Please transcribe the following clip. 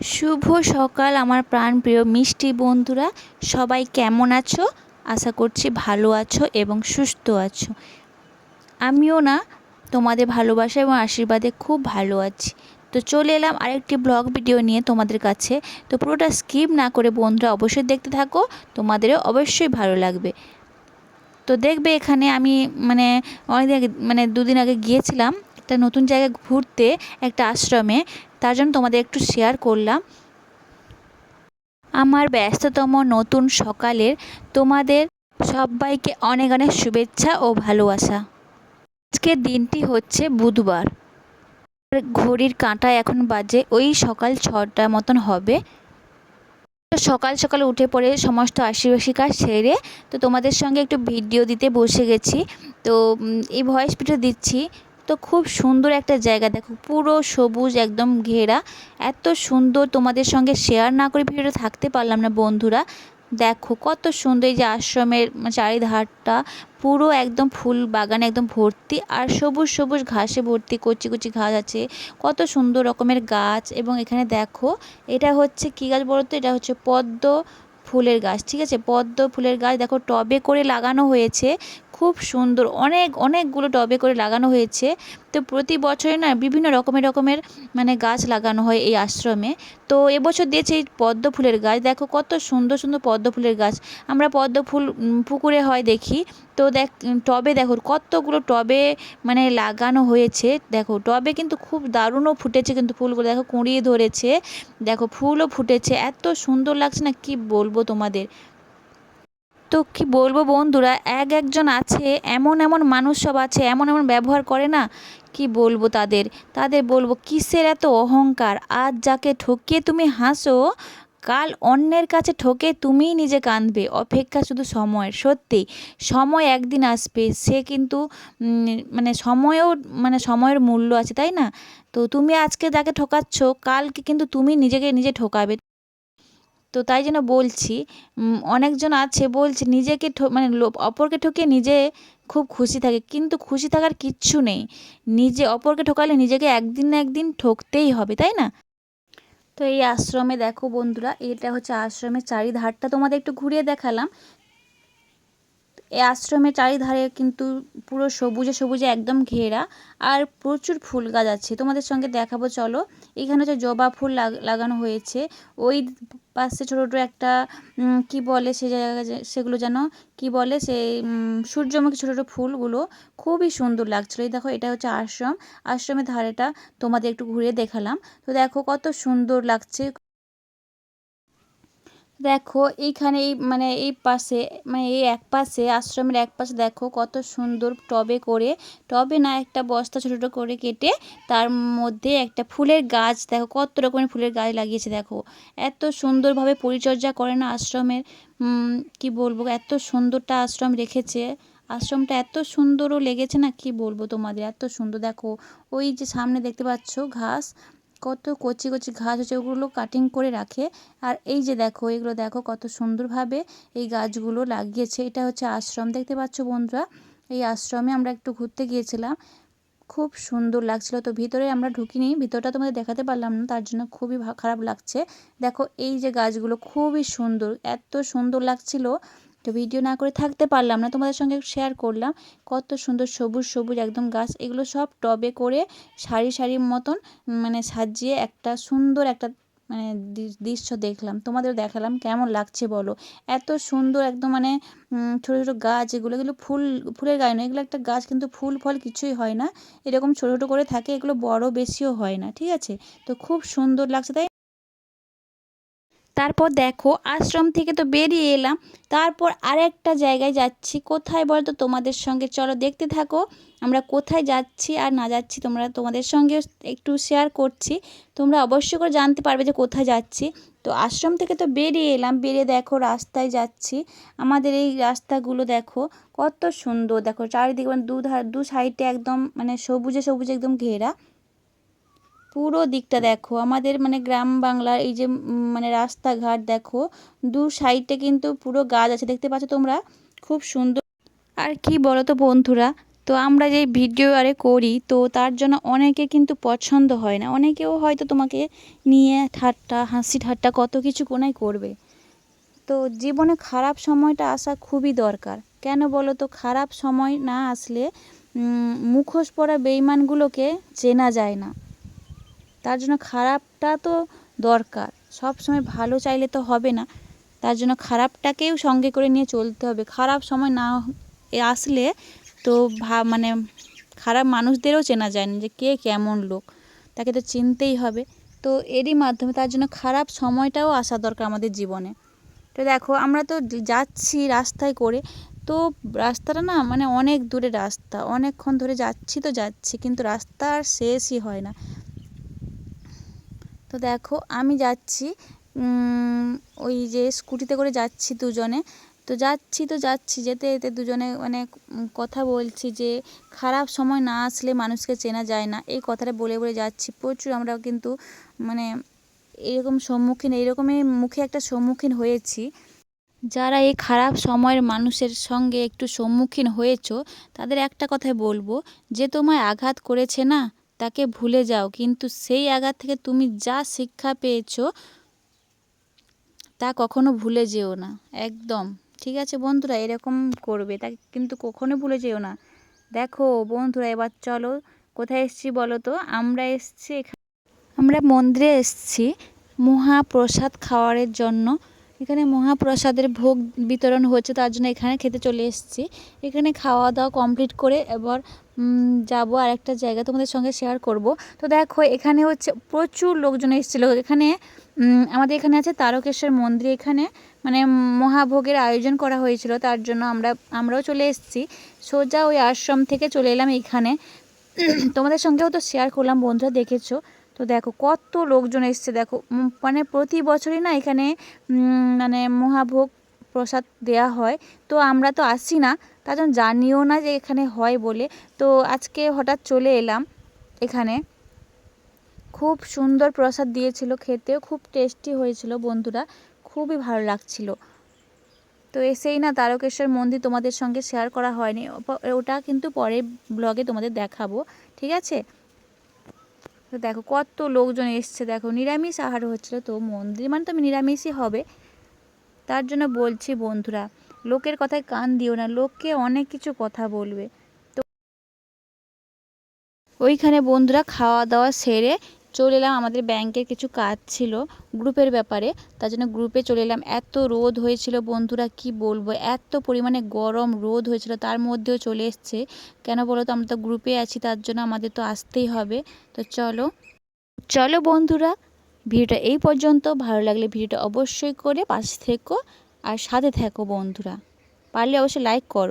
শুভ সকাল, আমার প্রাণপ্রিয় মিষ্টি বন্ধুরা। সবাই কেমন আছো? আশা করছি ভালো আছো এবং সুস্থ আছো। আমিও না, তোমাদের ভালোবাসা এবং আশীর্বাদে খুব ভালো আছি। তো চলে এলাম আরেকটি ব্লগ ভিডিও নিয়ে তোমাদের কাছে। তো পুরোটা স্কিপ না করে বন্ধুরা অবশ্যই দেখতে থাকো, তোমাদেরও অবশ্যই ভালো লাগবে। তো দেখবে এখানে আমি মানে অনেকদিন আগে মানে দুদিন আগে গিয়েছিলাম একটা নতুন জায়গায় ঘুরতে একটা আশ্রমে। তার জন্য তোমাদের একটু শেয়ার করলাম। আমার ব্যস্ততম নতুন সকালের তোমাদের সবাইকে অনেক অনেক শুভেচ্ছা ও ভালোবাসা। আজকের দিনটি হচ্ছে বুধবার। ঘড়ির কাঁটা এখন বাজে, ওই সকাল ছটা মতন হবে। সকাল সকাল উঠে পড়ে সমস্ত আশিবাসী কাজ সেরে, তো তোমাদের সঙ্গে একটু ভিডিও দিতে বসে গেছি। তো এই ভয়েস ভিডিও দিচ্ছি। তো খুব সুন্দর একটা জায়গা। দেখো, পুরো সবুজ, একদম ঘেরা। এত সুন্দর তোমাদের সঙ্গে শেয়ার না করে ভিডিওটা থাকতে পারলাম না, বন্ধুরা। দেখো, কত সুন্দর এই যে আশ্রমের চারিধারটা। পুরো একদম ফুল বাগানে একদম ভর্তি আর সবুজ সবুজ ঘাসে ভর্তি, কচি কচি ঘাস আছে। কত সুন্দর রকমের গাছ এবং এখানে দেখো, এটা হচ্ছে কী গাছ বলতো এটা হচ্ছে পদ্ম ফুলের গাছ, ঠিক আছে? পদ্ম ফুলের গাছ, দেখো, টবে করে লাগানো হয়েছে। খুব সুন্দর, অনেক, অনেকগুলো টবে করে লাগানো হয়েছে। তো প্রতি বছরে না বিভিন্ন রকমের রকমের মানে গাছ লাগানো হয় এই আশ্রমে। তো এবছর দিয়েছে এই পদ্ম ফুলের গাছ। দেখো কত সুন্দর সুন্দর পদ্ম ফুলের গাছ। আমরা পদ্ম ফুল পুকুরে হয় দেখি। তো দেখ, টবে দেখো কতগুলো টবে মানে লাগানো হয়েছে। দেখো টবে কিন্তু খুব দারুণও ফুটেছে কিন্তু ফুলগুলো। দেখো কুঁড়িয়ে ধরেছে। দেখো ফুলও ফুটেছে। এত সুন্দর লাগছে না কি বলব তোমাদের? তো কি বলব বন্ধুরা, এক একজন আছে, এমন এমন মানুষ সব আছে, এমন এমন ব্যবহার করে না, কি বলব তাদের? তাদের বলব কিসের এত অহংকার? আজ যাকে ঠকিয়ে তুমি হাসো, কাল অন্যের কাছে ঠকে তুমিই নিজে কাঁদবে। অপেক্ষা শুধু সময়ের সত্যি, সময় একদিন আসবে। সে কিন্তু মানে সময়েও মানে সময়ের মূল্য আছে, তাই না? তো তুমি আজকে যাকে ঠকাচ্ছ, কালকে কিন্তু তুমি নিজেকে নিজে ঠকাবে। তো তাই জন্য বলছি অনেকজন আছে বলছে নিজেকে মানে অপরকে ঠকে নিজে খুব খুশি থাকে, কিন্তু খুশি থাকার কিচ্ছু নেই। নিজে অপরকে ঠকালে নিজেকে একদিন না একদিন ঠকতেই হবে, তাই না? তো এই আশ্রমে দেখো বন্ধুরা, এটা হচ্ছে আশ্রমের চারিধারটা তোমাদের একটু ঘুরিয়ে দেখালাম। এই আশ্রমের চারিধারে কিন্তু পুরো সবুজে সবুজে একদম ঘেরা আর প্রচুর ফুল গাছ আছে। তোমাদের সঙ্গে দেখাবো, চলো। এখানে হচ্ছে জবা ফুল লাগানো হয়েছে। ওই পাশে ছোটো ছোটো একটা কি বলে সে জায়গা সেগুলো যেন, কি বলে সেই সূর্যমুখী ছোটো ছোটো ফুলগুলো খুবই সুন্দর লাগছিল। এই দেখো, এটা হচ্ছে আশ্রম। আশ্রমের ধারেটা তোমাদের একটু ঘুরিয়ে দেখালাম। তো দেখো কত সুন্দর লাগছে। দেখো, এইখানে এই মানে এই পাশে মানে এই এক পাশে, আশ্রমের এক পাশে দেখো কত সুন্দর টবে করে, টবে না একটা বস্তা ছোটো ছোটো করে কেটে তার মধ্যে একটা ফুলের গাছ, দেখো কত রকমের ফুলের গাছ লাগিয়েছে, দেখো। এত সুন্দরভাবে পরিচর্যা করে না আশ্রমের কি বলব, এত সুন্দরটা আশ্রম রেখেছে। আশ্রমটা এত সুন্দরও লেগেছে না, কি বলব তোমাদের, এত সুন্দর। দেখো, ওই যে সামনে দেখতে পাচ্ছ ঘাস কত কচি কচি ঘাস আছে, ওগুলো কাটিং করে রাখে। আর এই যে দেখো, এগুলো দেখো কত সুন্দরভাবে এই গাছগুলো লাগিয়েছে। এটা হচ্ছে আশ্রম, দেখতে পাচ্ছ বন্ধুরা? এই আশ্রমে আমরা একটু ঘুরতে গিয়েছিলাম। খুব সুন্দর লাগছিল। তো ভিতরে আমরা ঢুকিনি, ভিতরটা তোমাদের দেখাতে পারলাম না, তার জন্য খুবই খারাপ লাগছে। দেখো এই যে গাছগুলো খুবই সুন্দর, এত সুন্দর লাগছিল। তো ভিডিও না করে থাকতে পারলাম না, তোমাদের সঙ্গে শেয়ার করলাম। কত সুন্দর সবুজ সবুজ একদম গাছ, এগুলো সব টবে করে সারি সারি মতন মানে সাজিয়ে একটা সুন্দর একটা মানে দৃশ্য দেখলাম। তোমাদের দেখালাম, কেমন লাগছে বলো? এত সুন্দর একদম মানে ছোটো ছোটো গাছ, এগুলো এগুলো ফুল, ফুলের গায়ে নয়, এগুলো একটা গাছ কিন্তু ফুল, ফল কিছুই হয় না। এরকম ছোটো ছোটো করে থাকে, এগুলো বড় বেশিও হয় না, ঠিক আছে? তো খুব সুন্দর লাগছে, তাই তারপর দেখো, আশ্রম থেকে তো বেরিয়ে এলাম। তারপর আরেকটা জায়গায় যাচ্ছি। কোথায় বলতো তোমাদের সঙ্গে? চলো দেখতে থাকো। আমরা কোথায় যাচ্ছি আর না যাচ্ছি তোমরা তোমাদের সঙ্গে একটু শেয়ার করছি। তোমরা অবশ্যই করে জানতে পারবে যে কোথায় যাচ্ছি। তো আশ্রম থেকে তো বেরিয়ে এলাম। বেরিয়ে দেখো রাস্তায় যাচ্ছি। আমাদের এই রাস্তাগুলো দেখো কত সুন্দর। দেখো চারিদিকে মানে দু ধার, দু সাইডে একদম মানে সবুজে সবুজে একদম ঘেরা। পুরো দিকটা দেখো। আমাদের মানে গ্রাম বাংলার এই যে মানে রাস্তাঘাট দেখো দু সাইডে কিন্তু পুরো গাছ আছে। দেখতে পাচ্ছ তোমরা? খুব সুন্দর। আর কি বলো তো বন্ধুরা, তো আমরা যে ভিডিও আরে করি, তো তার জন্য অনেকে কিন্তু পছন্দ হয় না। অনেকেও হয়তো তোমাকে নিয়ে ঠাট্টা, হাসি ঠাট্টা কত কিছু কোনায় করবে। তো জীবনে খারাপ সময়টা আসা খুবই দরকার। কেন বলো তো খারাপ সময় না আসলে মুখোশ পরা বেইমানগুলোকে চেনা যায় না। তার জন্য খারাপটা তো দরকার। সব সময় ভালো চাইলে তো হবে না। তার জন্য খারাপটাকেও সঙ্গে করে নিয়ে চলতে হবে। খারাপ সময় না আসলে তো ভা মানে খারাপ মানুষদেরও চেনা যায় না যে কে কেমন লোক। তাকে তো চিনতেই হবে। তো এরই মাধ্যমে তার জন্য খারাপ সময়টাও আসা দরকার আমাদের জীবনে। তো দেখো, আমরা তো যাচ্ছি রাস্তায় করে। তো রাস্তাটা না মানে অনেক দূরে রাস্তা। অনেকক্ষণ ধরে যাচ্ছি তো যাচ্ছি, কিন্তু রাস্তা আর শেষই হয় না। তো দেখো, আমি যাচ্ছি ওই যে স্কুটিতে করে যাচ্ছি দুজনে। তো যাচ্ছি তো যাচ্ছি, যেতে যেতে দুজনে মানে কথা বলছি যে খারাপ সময় না আসলে মানুষকে চেনা যায় না। এই কথাটা বলে বলে যাচ্ছি। প্রচুর আমরা কিন্তু মানে এরকম সম্মুখীন এইরকমই মুখে একটা সম্মুখীন হয়েছি। যারা এই খারাপ সময়ের মানুষের সঙ্গে একটু সম্মুখীন হয়েছ, তাদের একটা কথাই বলব, যে তোমায় আঘাত করেছে না তাকে ভুলে যাও। কিন্তু সেই আঘাত থেকে তুমি যা শিক্ষা পেয়েছ, তা কখনো ভুলে যেও না। একদম। ঠিক আছে বন্ধুরা, এরকম করবে। তা কিন্তু কখনো ভুলে যেও না। দেখো বন্ধুরা, এবার চলো, কোথায় এসছি বলো তো? আমরা এসছি আমরা মন্দিরে এসছি মহাপ্রসাদ খাওয়ারের জন্য। এখানে মহাপ্রসাদের ভোগ বিতরণ হচ্ছে তার জন্য এখানে খেতে চলে এসেছি। এখানে খাওয়া দাওয়া কমপ্লিট করে এবার যাব আর একটা জায়গা তোমাদের সঙ্গে শেয়ার করব। তো দেখো, এখানে হচ্ছে প্রচুর লোকজন এসেছিল। এখানে আমাদের এখানে আছে তারকেশ্বর মন্দির। এখানে মানে মহাভোগের আয়োজন করা হয়েছিল, তার জন্য আমরা, আমরাও চলে এসেছি। সোজা ওই আশ্রম থেকে চলে এলাম এখানে। তোমাদের সঙ্গেও তো শেয়ার করলাম, বন্ধুরা দেখেছ। তো দেখো কত লোকজন এসছে, দেখো মানে প্রতি বছরই না এখানে মানে মহাভোগ প্রসাদ দেয়া হয়। তো আমরা তো আসি না, তার জন্য জানিও না যে এখানে হয় বলে। তো আজকে হঠাৎ চলে এলাম এখানে। খুব সুন্দর প্রসাদ দিয়েছিল খেতেও, খুব টেস্টি হয়েছিল বন্ধুরা, খুবই ভালো লাগছিল। তো এসেই না তারকেশ্বর মন্দির তোমাদের সঙ্গে শেয়ার করা হয়নি ওটা কিন্তু পরের ব্লগে তোমাদের দেখাবো, ঠিক আছে? তো দেখো, কত লোকজন এসছে, দেখো, নিরামিষ আহার হচ্ছিল তো মন্দির মানে তো নিরামিষই হবে। তার জন্য বলছি বন্ধুরা, লোকের কথায় কান দিও না, লোককে অনেক কিছু কথা বলবে। তো ওইখানে বন্ধুরা খাওয়া দাওয়া সেরে চলে এলাম, আমাদের ব্যাংকের কিছু কাজ ছিল গ্রুপের ব্যাপারে। তার জন্য গ্রুপে চলে এলাম। এত রোদ হয়েছিল বন্ধুরা, কি বলব? এত পরিমাণে গরম, রোদ হয়েছিল। তার মধ্যেও চলে এসছে। কেন বলো তো? আমরা তো গ্রুপে আছি, তার জন্য আমাদের তো আসতেই হবে। তো চলো। চলো বন্ধুরা, ভিডিওটা এই পর্যন্ত। ভালো লাগলে ভিডিওটা অবশ্যই করে পাশে থেকো আর সাথে থেকো বন্ধুরা। পারলে অবশ্যই লাইক করো।